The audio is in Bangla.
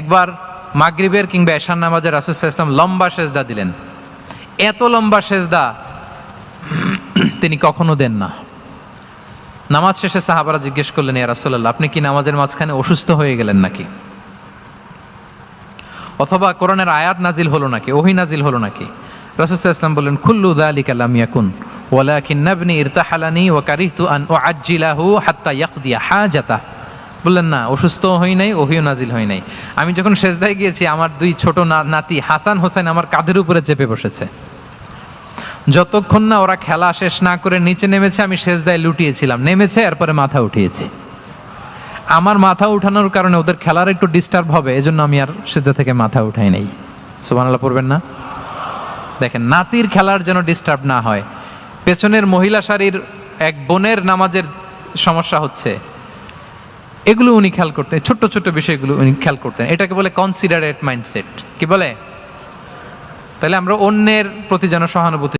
একবার মাগরিবের কিংবা এশান নামাজের রাসুসাহ ইসলাম লম্বা সেজদা দিলেন। এত লম্বা সেজদা তিনি কখনো দেন না। নামাজ শেষে সাহাবারা জিজ্ঞেস করলেন, ইয়া আপনি কি নামাজের মাঝখানে অসুস্থ হয়ে গেলেন নাকি? অথবা কোরআনের আয়াত নাজিল হলো নাকি, ওহি নাজিল হলো নাকি? রাসূল ইসলাম বললেন, কুল্লু যালিকা লাম ইয়াকুন, ওয়ালাকিন নাবনি ইরতাহালানি ওয়া কারিহতু আন উআজ্জিলাহু হাত্তা ইয়াকদিয়া হাজাতা বললেন, না, অসুস্থ হই নাই ওহিও নাজিল হই নাই। আমি যখন সেজদায় গিয়েছি, আমার দুই ছোট নাতি হাসান হোসেন আমার কাঁধের উপরে চেপে বসেছে। যতক্ষণ না ওরা খেলা শেষ না করে নিচে নেমেছে, আমি সেজদায় লুটিয়েছিলাম। নেমেছে, এরপরে মাথা উঠিয়েছি। আমার মাথা উঠানোর কারণে ওদের খেলার একটু ডিস্টার্ব হবে, এজন্য আমি আর সেজদা থেকে মাথা উঠাই নেই। সুবহানাল্লাহ, পড়বেন না? দেখেন, নাতির খেলার যেন ডিস্টার্ব না হয়। পেছনের মহিলা শাড়ির এক বোনের নামাজের সমস্যা হচ্ছে। এগুলো উনি খেয়াল করতেন, ছোট্ট ছোট্ট বিষয়গুলো উনি খেয়াল করতেন। এটাকে বলে কনসিডারেট মাইন্ডসেট কি বলে? তাহলে আমরা অন্যের প্রতি যেন সহানুভূতি